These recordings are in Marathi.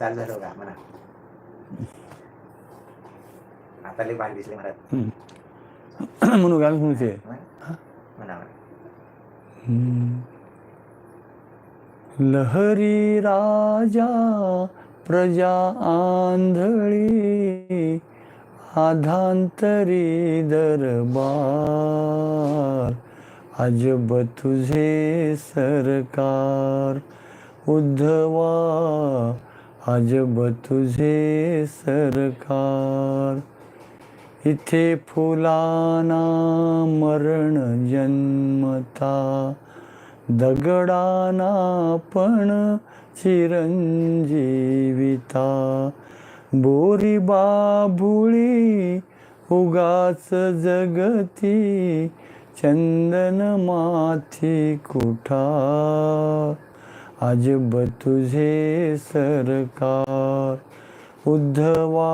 चाल झालं का म्हणा. आता लई भारी दिसले. म्हणून गाणं म्हणते म्हणा म्हणा लहरी राजा प्रजा आंधळी आधांतरी दरबार. अजब तुझे सरकार उद्धवा अजब तुझे सरकार इथे फुलाना मरण जन्मता दगडाना पण चिरंजीविता. बोरी बाबुळी उगाच जगती चंदन माथी कुठा? अजब तुझे सरकार उद्धवा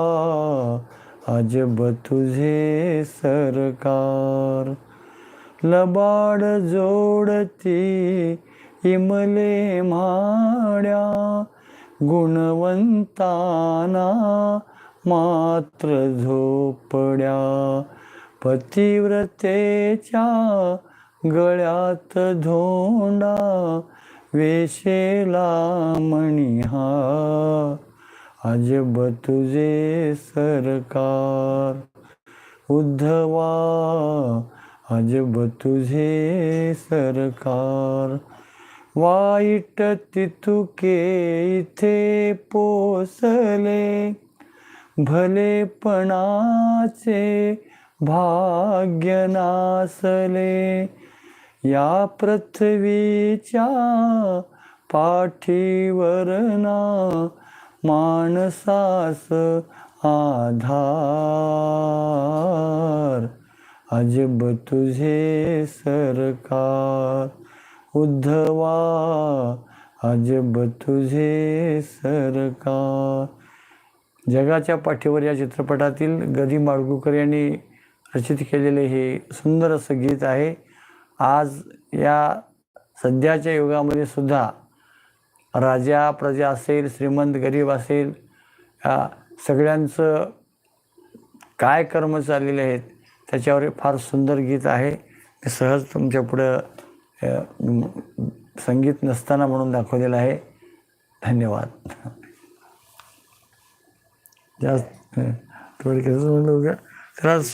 अजब तुझे सरकार लबाड जोडती इमले म्हाड्या गुणवंताना मात्र झोपड्या पतिव्रतेच्या गळ्यात धोंडा वेशेला मणिहा अजब तुझे सरकार. उद्धवा अजब तुझे सरकार. वाईट तितुके इथे पोसले भलेपणाचे भाग्य नासले. या पृथ्वीच्या पाठीवरना माणसास आधार. अजब तुझे सरकार उद्धवा. अजब तुझे सरकार. जगाच्या पाठीवर या चित्रपटातील गदी माडगुकर यांनी रचित केलेले हे सुंदर असं गीत आहे. आज या सध्याच्या युगामध्ये सुद्धा राजा प्रजा असेल श्रीमंत गरीब असेल या सगळ्यांचं काय कर्म चाललेले आहेत त्याच्यावर फार सुंदर गीत आहे. मी सहज तुमच्या पुढं संगीत नसताना म्हणून दाखवलेलं आहे. धन्यवाद. जास्त थोडक्यात म्हणलं का तर